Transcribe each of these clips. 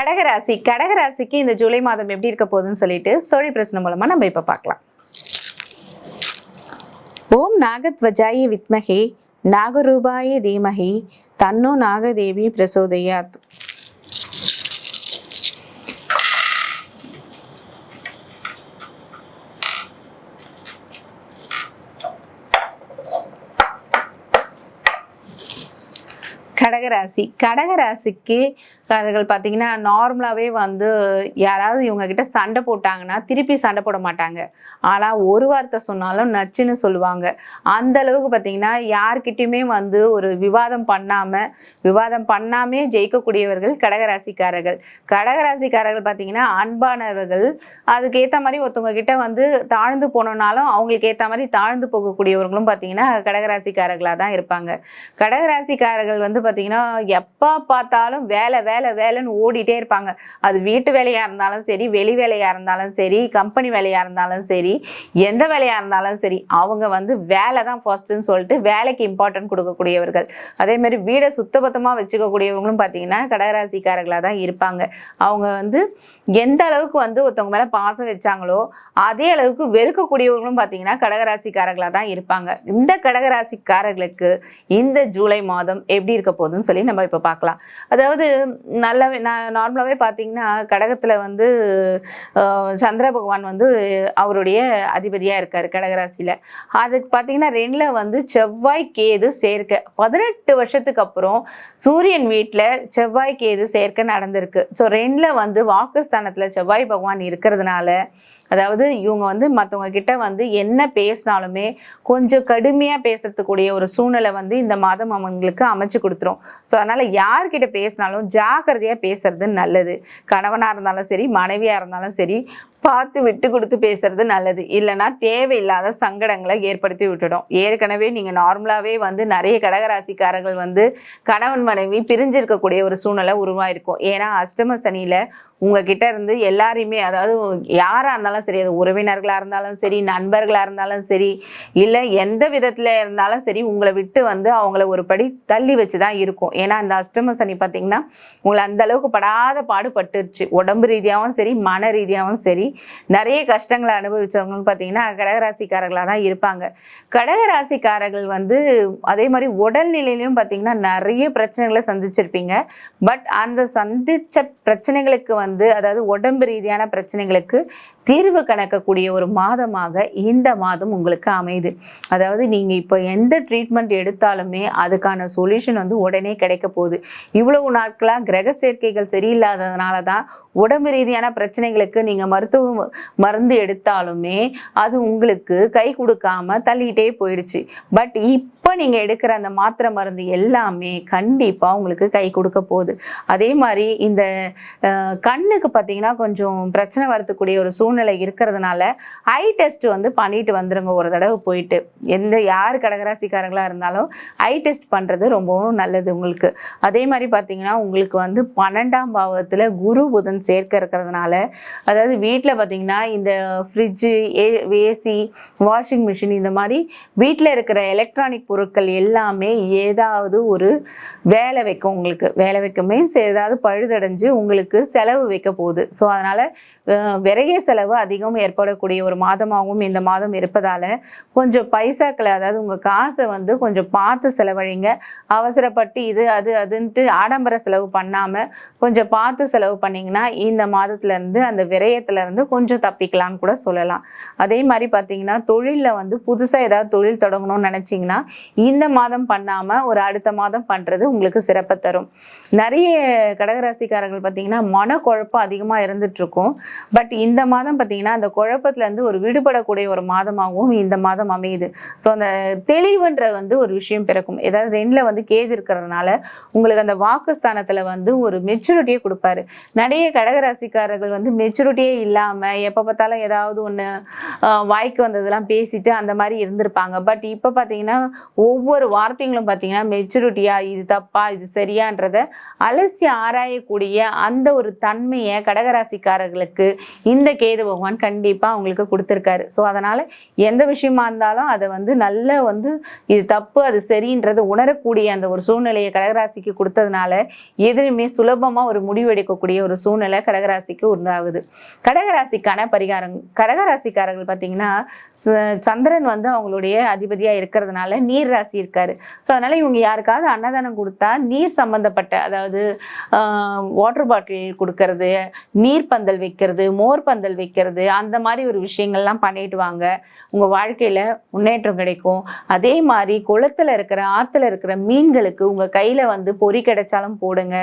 கடகராசி கடகராசிக்கு இந்த ஜூலை மாதம் எப்படி இருக்க போகுதுன்னு சொல்லிட்டு சோழி பிரச்சனை மூலமா நம்ம இப்ப பார்க்கலாம். ஓம் நாகத்வஜாய வித்மகே நாகரூபாய தீமகி தன்னோ நாகதேவி பிரசோதயாத். கடகராசி கடகராசிக்கு காரர்கள் பார்த்தீங்கன்னா நார்மலாகவே வந்து யாராவது இவங்கக்கிட்ட சண்டை போட்டாங்கன்னா திருப்பி சண்டை போட மாட்டாங்க. ஆனால் ஒரு வார்த்தை சொன்னாலும் நச்சுன்னு சொல்லுவாங்க. அந்த அளவுக்கு பார்த்தீங்கன்னா யார்கிட்டையுமே வந்து ஒரு விவாதம் பண்ணாமல் விவாதம் பண்ணாமே ஜெயிக்கக்கூடியவர்கள் கடகராசிக்காரர்கள். கடகராசிக்காரர்கள் பார்த்தீங்கன்னா அன்பானவர்கள். அதுக்கேற்ற மாதிரி ஒருத்தவங்க கிட்ட வந்து தாழ்ந்து போனோம்னாலும் அவங்களுக்கு ஏற்ற மாதிரி தாழ்ந்து போகக்கூடியவர்களும் பார்த்தீங்கன்னா கடகராசிக்காரர்களாக தான் இருப்பாங்க. கடகராசிக்காரர்கள் வந்து பார்த்தீங்கன்னா எப்போ பார்த்தாலும் வேலை வேலை வேலை வேலைன்னு ஓடிட்டே இருப்பாங்க. அது வீட்டு வேலையாக இருந்தாலும் சரி வெளி வேலையாக இருந்தாலும் சரி கம்பெனி வேலையாக இருந்தாலும் சரி எந்த வேலையாக இருந்தாலும் சரி அவங்க வந்து வேலை தான் ஃபர்ஸ்ட்டுன்னு சொல்லிட்டு வேலைக்கு இம்பார்ட்டன்ட் கொடுக்கக்கூடியவர்கள். அதே மாதிரி வீடை சுத்தபத்தமாக வச்சுக்கக்கூடியவங்களும் பார்த்தீங்கன்னா கடகராசிக்காரர்களாக தான் இருப்பாங்க. அவங்க வந்து எந்த அளவுக்கு வந்து ஒருத்தவங்க மேலே பாசம் வச்சாங்களோ அதே அளவுக்கு வெறுக்கக்கூடியவர்களும் பார்த்தீங்கன்னா கடகராசிக்காரர்களாக தான் இருப்பாங்க. இந்த கடகராசிக்காரர்களுக்கு இந்த ஜூலை மாதம் எப்படி இருக்க போகுதுன்னு சொல்லி நம்ம இப்போ பார்க்கலாம். அதாவது நல்லாவே நான் நார்மலாகவே பார்த்தீங்கன்னா கடகத்தில் வந்து சந்திர பகவான் வந்து அவருடைய அதிபதியாக இருக்கார் கடகராசியில். அதுக்கு பார்த்தீங்கன்னா ரெண்டில் வந்து செவ்வாய் கேது சேர்க்க. பதினெட்டு வருஷத்துக்கு அப்புறம் சூரியன் வீட்டில் செவ்வாய் கேது சேர்க்க நடந்திருக்கு. ஸோ ரெண்டில் வந்து வாக்குஸ்தானத்தில் செவ்வாய் பகவான் இருக்கிறதுனால அதாவது இவங்க வந்து மற்றவங்க கிட்ட வந்து என்ன பேசினாலுமே கொஞ்சம் கடுமையாக பேசுறதுக்கூடிய ஒரு சூழ்நிலை வந்து இந்த மாதம் அவங்களுக்கு அமைச்சு கொடுத்துரும். ஸோ அதனால் யார்கிட்ட பேசினாலும் ஜா ஜாக்கிரதையாக பேசுறது நல்லது. கணவனாக இருந்தாலும் சரி மனைவியாக இருந்தாலும் சரி பார்த்து விட்டு கொடுத்து பேசுறது நல்லது. இல்லைன்னா தேவையில்லாத சங்கடங்களை ஏற்படுத்தி விட்டுடும். ஏற்கனவே நீங்கள் நார்மலாகவே வந்து நிறைய கடகராசிக்காரர்கள் வந்து கணவன் மனைவி பிரிஞ்சிருக்கக்கூடிய ஒரு சூழ்நிலை உருவாயிருக்கும். ஏன்னா அஷ்டம சனியில் உங்ககிட்ட இருந்து எல்லாரையுமே அதாவது யாராக இருந்தாலும் சரி அது உறவினர்களாக இருந்தாலும் சரி நண்பர்களாக இருந்தாலும் சரி இல்லை எந்த விதத்தில் இருந்தாலும் சரி உங்களை விட்டு வந்து அவங்கள ஒரு படி தள்ளி வச்சு தான் இருக்கும். ஏன்னா இந்த அஷ்டம சனி பார்த்தீங்கன்னா உங்களை அந்த அளவுக்கு படாத பாடுபட்டுருச்சு. உடம்பு ரீதியாகவும் சரி மன ரீதியாகவும் சரி நிறைய கஷ்டங்களை அனுபவிச்சவங்கன்னு பார்த்தீங்கன்னா கடகராசிக்காரர்களாக தான் இருப்பாங்க. கடகராசிக்காரர்கள் வந்து அதே மாதிரி உடல்நிலையிலையும் பார்த்தீங்கன்னா நிறைய பிரச்சனைகளை சந்திச்சிருப்பீங்க. பட் அந்த சந்தித்த பிரச்சனைகளுக்கு வந்து அதாவது உடம்பு ரீதியான பிரச்சனைகளுக்கு தீர்வு கணக்கக்கூடிய ஒரு மாதமாக இந்த மாதம் உங்களுக்கு அமையுது. அதாவது நீங்கள் இப்போ எந்த ட்ரீட்மெண்ட் எடுத்தாலுமே அதுக்கான சொல்யூஷன் வந்து உடனே கிடைக்க போகுது. இவ்வளவு நாட்களாக கிரக சேர்க்கைகள் சரியில்லாததுனால தான் உடம்பு ரீதியான பிரச்சனைகளுக்கு நீங்கள் மருத்துவ மருந்து எடுத்தாலுமே அது உங்களுக்கு கை கொடுக்காம தள்ளிட்டே போயிடுச்சு. பட் இப்போ நீங்கள் எடுக்கிற அந்த மாத்திரை மருந்து எல்லாமே கண்டிப்பாக உங்களுக்கு கை கொடுக்க போகுது. அதே மாதிரி இந்த கண்ணுக்கு பார்த்தீங்கன்னா கொஞ்சம் பிரச்சனை வரத்துக்கூடிய ஒரு சூழ்நிலை இருக்கிறதுனால ஐ டெஸ்ட் வந்து பண்ணிட்டு வந்துருங்க ஒரு தடவை போயிட்டு. எந்த யார் கடகராசிக்காரங்களாக இருந்தாலும் ஐ டெஸ்ட் பண்ணுறது ரொம்பவும் நல்லது உங்களுக்கு. அதே மாதிரி பார்த்தீங்கன்னா உங்களுக்கு வந்து பன்னெண்டாம் பாவத்தில் குரு புதன் சேர்க்க இருக்கிறதுனால அதாவது வீட்டில் பார்த்தீங்கன்னா இந்த fridge A AC washing machine இந்த மாதிரி வீட்டில் இருக்கிற எலக்ட்ரானிக் பொருட்கள் எல்லாமே ஏதாவது ஒரு வேலை வைக்கும் உங்களுக்கு. வேலை வைக்க மீன்ஸ் ஏதாவது பழுதடைஞ்சு உங்களுக்கு செலவு வைக்க போகுது. ஸோ அதனால் விரைய செலவு அதிகம் ஏற்படக்கூடிய ஒரு மாதமாகவும் இந்த மாதம் இருப்பதால் கொஞ்சம் பைசாக்களை அதாவது உங்கள் காசை வந்து கொஞ்சம் பார்த்து செலவழிங்க. அவசரப்பட்டு இது அது அதுன்ட்டு ஆடம்பர செலவு பண்ணாமல் கொஞ்சம் பார்த்து செலவு பண்ணிங்கன்னா இந்த மாதத்துலேருந்து அந்த விரயத்துலேருந்து கொஞ்சம் தப்பிக்கலாம்னு கூட சொல்லலாம். அதே மாதிரி பார்த்தீங்கன்னா தொழிலில் வந்து புதுசாக ஏதாவது தொழில் தொடங்கணும்னு நினச்சிங்கன்னா இந்த மாதம் பண்ணாமல் ஒரு அடுத்த மாதம் பண்ணுறது உங்களுக்கு சிறப்பை தரும். நிறைய கடகராசிக்காரர்கள் பார்த்தீங்கன்னா மனக்குழப்பம் அதிகமாக இருந்துகிட்ருக்கும் பட் இந்த மாதம் பார்த்தீங்கன்னா அந்த குழப்பத்துலேருந்து ஒரு விடுபடக்கூடிய ஒரு மாதமாகவும் இந்த மாதம் அமையுது. ஸோ அந்த தெளிவுன்ற வந்து ஒரு விஷயம் பிறக்கும். ஏதாவது ரெண்டில் வந்து கேது இருக்கிறதுனால உங்களுக்கு அந்த வாக்குஸ்தானத்தில் வந்து ஒரு மெச்சூரிட்டியை கொடுப்பாரு. நிறைய கடகராசிக்காரர்கள் வந்து மெச்சூரிட்டியே இல்லாமல் எப்போ பார்த்தாலும் ஏதாவது ஒன்று வாய்க்கு வந்ததெல்லாம் பேசிட்டு அந்த மாதிரி இருந்திருப்பாங்க. பட் இப்போ பார்த்தீங்கன்னா ஒவ்வொரு வார்த்தைகளும் பார்த்தீங்கன்னா மெச்சூரிட்டியாக இது தப்பா இது சரியான்றத அலசி ஆராயக்கூடிய அந்த ஒரு தன்மையை கடகராசிக்காரர்களுக்கு இந்த கேது பகவான் கண்டிப்பாக அவங்களுக்கு கொடுத்துருக்காரு. ஸோ அதனால் எந்த விஷயமா இருந்தாலும் அதை வந்து நல்ல வந்து இது தப்பு அது சரின்றது உணரக்கூடிய அந்த ஒரு சூழ்நிலையை கடகராசிக்கு கொடுத்ததுனால எதுவுமே சுலபமாக ஒரு முடிவு எடுக்கக்கூடிய ஒரு சூழ்நிலை கடகராசிக்கு உண்டாகுது. கடகராசிக்கான பரிகாரம் கடகராசிக்காரர்கள் பார்த்தீங்கன்னா ச- சந்திரன் வந்து அவங்களுடைய அதிபதியாக இருக்கிறதுனால நீர் ராசி இருக்காரு. ஸோ அதனால இவங்க யாருக்காவது அன்னதானம் கொடுத்தா நீர் சம்மந்தப்பட்ட அதாவது வாட்டர் பாட்டில் கொடுக்கறது நீர் பந்தல் வைக்கிறது மோர் பந்தல் வைக்கிறது வைக்கிறது அந்த மாதிரி ஒரு விஷயங்கள்லாம் பண்ணிட்டு வாங்க. உங்கள் வாழ்க்கையில் முன்னேற்றம் கிடைக்கும். அதே மாதிரி குளத்துல இருக்கிற ஆற்றுல இருக்கிற மீன்களுக்கு உங்கள் கையில் வந்து பொறி கிடைச்சாலும் போடுங்க.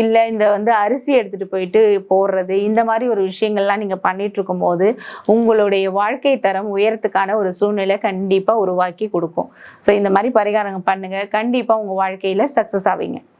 இல்லை இந்த வந்து அரிசி எடுத்துகிட்டு போயிட்டு போடுறது இந்த மாதிரி ஒரு விஷயங்கள்லாம் நீங்கள் பண்ணிட்டு இருக்கும்போது உங்களுடைய வாழ்க்கை தரம் உயரத்துக்கான ஒரு சூழ்நிலை கண்டிப்பாக உருவாக்கி கொடுக்கும். ஸோ இந்த மாதிரி பரிகாரங்கள் பண்ணுங்கள் கண்டிப்பாக உங்கள் வாழ்க்கையில் சக்ஸஸ் ஆவீங்க.